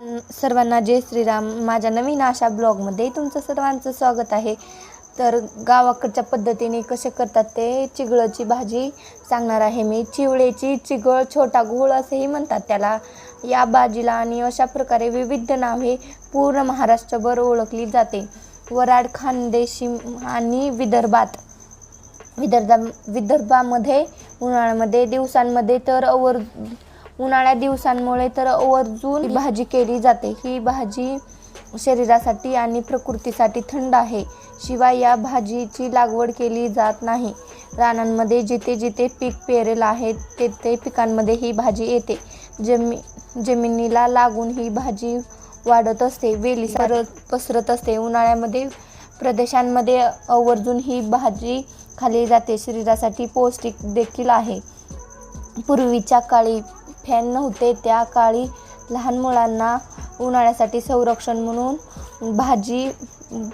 सर्वांना जय श्रीराम. माझ्या नवीन अशा ब्लॉगमध्ये तुमचं सर्वांचं स्वागत आहे. तर गावाकडच्या पद्धतीने कसे करतात ते चिगळची भाजी सांगणार आहे मी. चिवळेची चिगळ छोटा घोळ असेही म्हणतात त्याला. या भाजीला आणि अशा प्रकारे विविध नावे पूर्ण महाराष्ट्रभर ओळखली जाते. वराड खानदेशी आणि विदर्भात. विदर्भा विदर्भामध्ये उन्हाळ्यामध्ये दिवसांमध्ये तर अवर उन्हाळ्या दिवसांमुळे तर आवर्जून भाजी केली जाते. ही भाजी शरीरासाठी आणि प्रकृतीसाठी थंड आहे. शिवाय या भाजीची लागवड केली जात नाही. रानांमध्ये जिथे जिथे पीक पेरेल आहे तेथे पिकांमध्ये ही भाजी येते. जमी जमिनीला लागून ही भाजी वाढत असते. वेली सरत पसरत असते. उन्हाळ्यामध्ये प्रदेशांमध्ये आवर्जून ही भाजी खाल्ली जाते. शरीरासाठी पौष्टिक देखील आहे. पूर्वीच्या काळी फॅन नव्हते. त्या काळी लहान मुलांना उन्हाळ्यासाठी संरक्षण म्हणून भाजी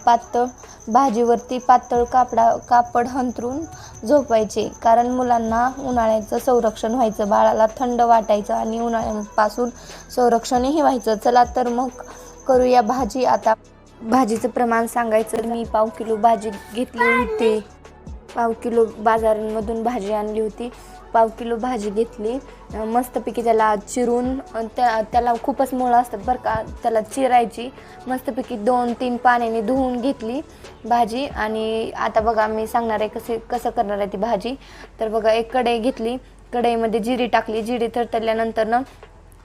पातळ भाजीवरती पातळ कापडा कापड हंतरून झोपायचे. कारण मुलांना उन्हाळ्याचं संरक्षण व्हायचं बाळाला थंड वाटायचं आणि उन्हाळ्यापासून संरक्षणही व्हायचं. चला तर मग करूया भाजी. आता भाजीचं प्रमाण सांगायचं मी पाव किलो भाजी घेतली होती. पाव किलो बाजारांमधून भाजी आणली होती. पाव किलो भाजी घेतली. मस्तपैकी त्याला चिरून त्या त्याला खूपच मुळं असतात बरं का. त्याला चिरायची. मस्तपैकी दोन तीन पाण्याने धुवून घेतली भाजी. आणि आता बघा मी सांगणार आहे कसे कसं करणार आहे ती भाजी. तर बघा एक कढई घेतली. कढईमध्ये जिरी टाकली. जिरी थरतल्यानंतर ना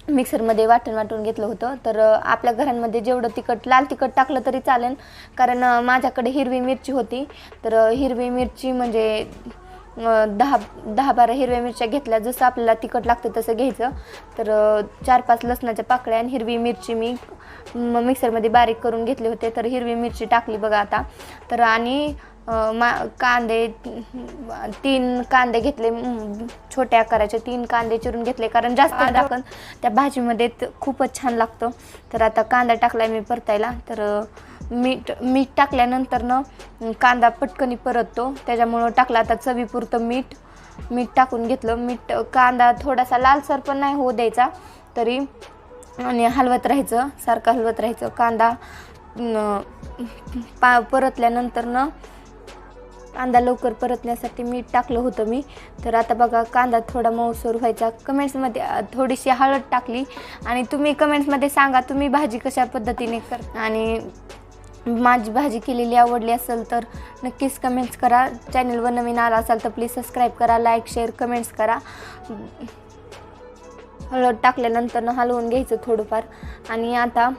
मिक्सरमध्ये वाटण वाटून घेतलं होतं. तर आपल्या घरांमध्ये जेवढं तिखट लाल तिखट टाकलं तरी चालेल. कारण माझ्याकडे हिरवी मिरची होती. तर हिरवी मिरची म्हणजे दहा दहा बारा हिरव्या मिरच्या घेतल्या. जसं आपल्याला तिखट लागतं तसं घ्यायचं. तर चार पाच लसणाच्या पाकळ्या आणि हिरवी मिरची मी मिक्सरमध्ये बारीक करून घेतले होते. तर हिरवी मिरची टाकली बघा आता. तर आणि मा कांदे तीन कांदे घेतले. छोट्या आकाराचे तीन कांदे चिरून घेतले. कारण जास्त टाकून त्या भाजीमध्ये खूपच छान लागतं. तर आता कांदा टाकला मी परतायला. तर मीठ मीठ टाकल्यानंतरनं कांदा पटकनी परततो. त्याच्यामुळं टाकला आता चवीपुरतं मीठ. मीठ टाकून घेतलं. मीठ कांदा थोडासा लालसर पण नाही होऊ द्यायचा तरी आणि हलवत राहायचं सारखं हलवत राहायचं. कांदा न, पा परतल्यानंतरनं कांदा लवकर परतण्यासाठी मीठ टाकलं होतं मी. तर आता बघा कांदा थोडा मऊसूर व्हायचा. कमेंट्समध्ये थोडीशी हळद टाकली. आणि तुम्ही कमेंट्समध्ये सांगा तुम्ही भाजी कशा पद्धतीने कर आणि माझी भाजी केलेली आवडली असेल तर नक्कीच कमेंट्स करा. चॅनलवर नवीन आला असाल तर प्लीज सबस्क्राईब करा लाईक शेअर कमेंट्स करा. हळद टाकल्यानंतर हलवून घ्यायचं थोडंफार. आणि आता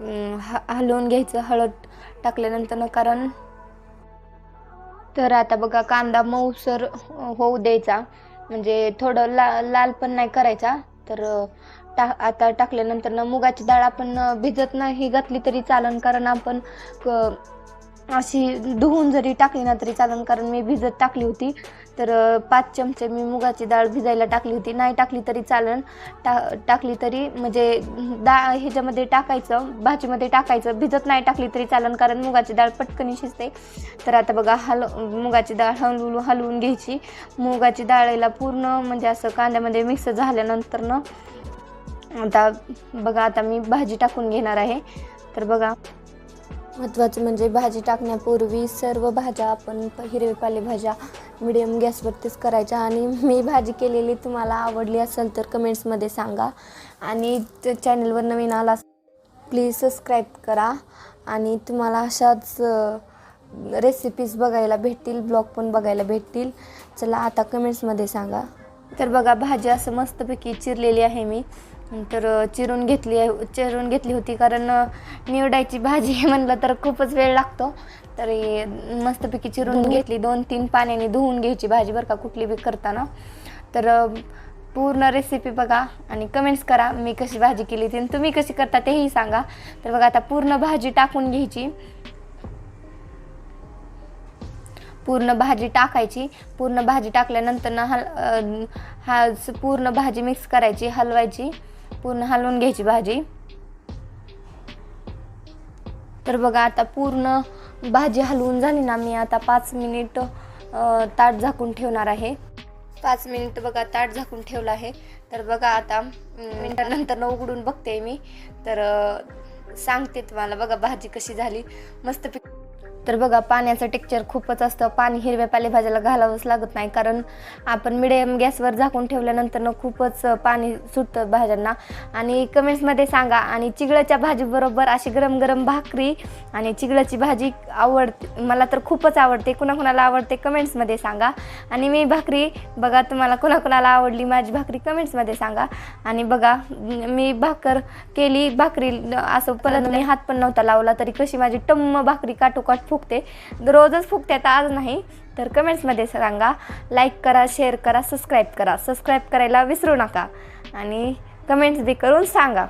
ह हलवून घ्यायचं हळद टाकल्यानंतर कारण तर आता बघा कांदा मऊसर होऊ द्यायचा. म्हणजे थोडं ला लाल पण नाही करायचा. तर टा आता टाकल्यानंतर ना मुगाची डाळ आपण भिजत नाही घातली तरी चालन. कारण आपण क अशी धुवून जरी टाकली ना तरी चालन. कारण मी भिजत टाकली होती. तर पाच चमचे मी मुगाची डाळ भिजायला टाकली होती. नाही टाकली तरी चालन. टा टाकली तरी म्हणजे डाळ ह्याच्यामध्ये टाकायचं भाजीमध्ये टाकायचं. भिजत नाही टाकली तरी चालन. कारण मुगाची डाळ पटकन शिजते. तर आता बघा हल मुगाची डाळ हलवून हलवून घ्यायची. मुगाची डाळीला पूर्ण म्हणजे असं कांद्यामध्ये मिक्स झाल्यानंतर ना आता बघा आता मी भाजी टाकून घेणार आहे. तर बघा महत्त्वाचं म्हणजे भाजी टाकण्यापूर्वी सर्व भाज्या आपण हिरवी पालेभाज्या मिडियम गॅसवरतीच करायच्या. आणि मी भाजी केलेली तुम्हाला आवडली असेल तर कमेंट्समध्ये सांगा. आणि चॅनलवर नवीन आला प्लीज सबस्क्राईब करा. आणि तुम्हाला अशाच रेसिपीज बघायला भेटतील ब्लॉग पण बघायला भेटतील. चला आता कमेंट्समध्ये सांगा. तर बघा भाजी असं मस्तपैकी चिरलेली आहे मी. तर चिरून घेतली आहे चिरून घेतली होती कारण निवडायची भाजी म्हणलं तर खूपच वेळ लागतो. तर हे मस्तपैकी चिरून घेतली. दोन तीन पाण्याने धुवून घ्यायची भाजी बरं का कुठली बी करताना. तर पूर्ण रेसिपी बघा आणि कमेंट्स करा मी कशी भाजी केली ती तुम्ही कशी करता तेही सांगा. तर बघा आता पूर्ण भाजी टाकून घ्यायची. पूर्ण भाजी टाकायची. पूर्ण भाजी टाकल्यानंतर ना हल हा पूर्ण भाजी मिक्स करायची हलवायची. पूर्ण हलवून घ्यायची भाजी. तर बघा आता पूर्ण भाजी हलवून झाली ना मी आता पाच मिनिट ताट झाकून ठेवणार आहे. पाच मिनिट बघा ताट झाकून ठेवलं आहे. तर बघा आता मिनटानंतर न उघडून बघते मी. तर सांगते तुम्हाला बघा भाजी कशी झाली. मस्त पिक तर बघा पाण्याचं टेक्चर खूपच असतं. पाणी हिरव्या पालेभाज्याला घालावंच लागत नाही कारण आपण मिडियम गॅसवर झाकून ठेवल्यानंतरनं खूपच पाणी सुटतं भाज्यांना. आणि कमेंट्समध्ये सांगा आणि चिगळाच्या भाजीबरोबर अशी गरम गरम भाकरी आणि चिगळाची भाजी आवडते मला तर खूपच आवडते. कुणाकुणाला आवडते कमेंट्समध्ये सांगा. आणि मी भाकरी बघा तुम्हाला कुणाकुणाला आवडली माझी भाकरी कमेंट्समध्ये सांगा. आणि बघा मी भाकर केली भाकरी असं परत मी हात पण नव्हता लावला तरी कशी माझी टम्म भाकरी काटोकाट फुगते. रोजच फुगते आता आज नाही तर कमेंट्समध्ये सांगा. लाईक करा शेअर करा सबस्क्राईब करा. सबस्क्राईब करायला विसरू नका. आणि कमेंट्स बी करून सांगा.